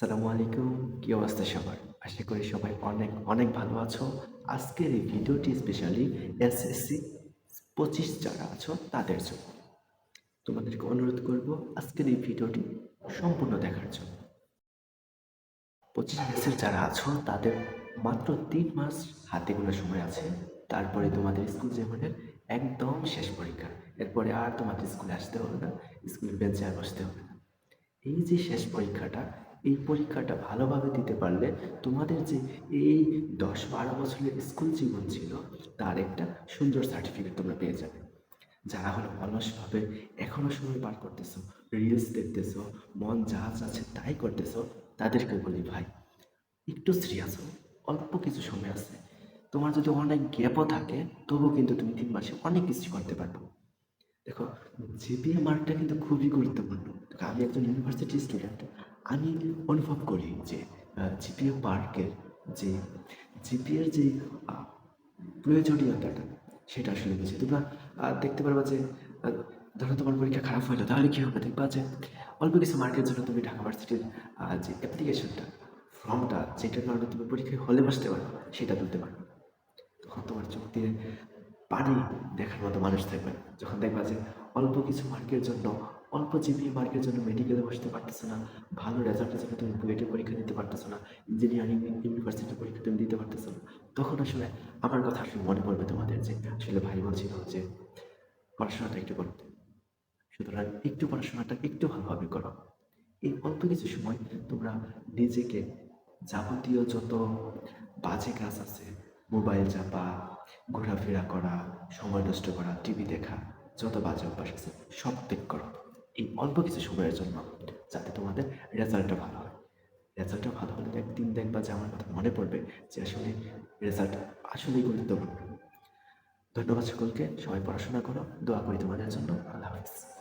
আসসালামু আলাইকুম। কি অবস্থা সবার? আশা করি সবাই অনেক অনেক ভালো আছো। আজকের এই ভিডিওটি স্পেশালি এসএসসি পঁচিশ যারা আছো, তাদের জন্য। তোমাদেরকে অনুরোধ করব আজকের এই ভিডিওটি সম্পূর্ণ দেখার জন্য। পঁচিশ ব্যাচের যারা আছো, তাদের মাত্র তিন মাস হাতে গোনা সময় আছে। তারপরে তোমাদের স্কুল জীবনের একদম শেষ পরীক্ষা। এরপরে আর তোমাদের স্কুলে আসতে হবে না, স্কুলের বেঞ্চে আর বসতে হবে না। এই যে শেষ পরীক্ষাটা এই পরীক্ষাটা ভালোভাবে দিতে পারলে তোমাদের যে এই দশ বারো বছরের স্কুল জীবন ছিল, তার একটা সুন্দর সার্টিফিকেট তোমরা পেয়ে যাবে। যারা হলো অলসভাবে এখনও সময় পার করতেছো রিলস দেখতেছো, মন যা আছে তাই করতেছো, তাদেরকে বলি ভাই, একটু সিরিয়াস হও, অল্প কিছু সময় আছে। তোমার যদি অনেক গ্যাপও থাকে তবুও কিন্তু তুমি তিন মাসে অনেক কিছু করতে পারব। দেখো জিপিএ মার্কটা কিন্তু খুবই গুরুত্বপূর্ণ। আমি একজন ইউনিভার্সিটি স্টুডেন্ট আমি অনুভব করি যে জিপিএ পার্কের যে, জিপিএর যে প্রয়োজনীয়তাটা, সেটা আসলে বুঝি তোমরা দেখতে পারবা যে ধরো তোমার পরীক্ষা খারাপ হলো, তাহলে কী হবে? দেখবা যে, অল্প কিছু মার্কের জন্য তুমি ঢাকা ভার্সিটির যে অ্যাপ্লিকেশনটা ফর্মটা যেটার কারণে তুমি পরীক্ষায় হলে বসতে পারো, সেটা তুলতে পারো। তখন তোমার চোখ দিয়ে পানি দেখার মতো মানুষ থাকবে। যখন দেখবা যে, অল্প কিছু মার্কের জন্য অল্প জিপিএ মার্কের জন্য মেডিকেলে বসতে পারতেছো না, ভালো রেজাল্টের জন্য তুমি বুয়েটের পরীক্ষা দিতে পারতেছো না ইঞ্জিনিয়ারিং ইউনিভার্সিটির পরীক্ষা তুমি দিতে পারতেছো না। তখন আসলে আমার কথা আসলে মনে পড়বে তোমাদের যে, আসলে ভাই বলছিল যে, পড়াশোনাটা একটু করতে সুতরাং একটু পড়াশোনাটা একটু ভালোভাবে করো। এই অল্প কিছু সময় তোমরা নিজেকে যাবতীয় যত বাজে কাজ আছে, মোবাইল চাপা, ঘোরাফেরা করা, সময় নষ্ট করা, টিভি দেখা, যত বাজে অভ্যাস আছে, সব ত্যাগ করো। অল্প কিছু সময়ের জন্য যাতে তোমাদের রেজাল্টটা ভালো হয়। রেজাল্টটা ভালো হলে একদিন দেখবা যে আমার কথা মনে পড়বে যে আসলে রেজাল্ট আসলেই গুরুত্বপূর্ণ। ধন্যবাদ সকলকে। সবাই পড়াশোনা করো, দোয়া করি তোমাদের জন্য। আল্লাহ হাফিজ।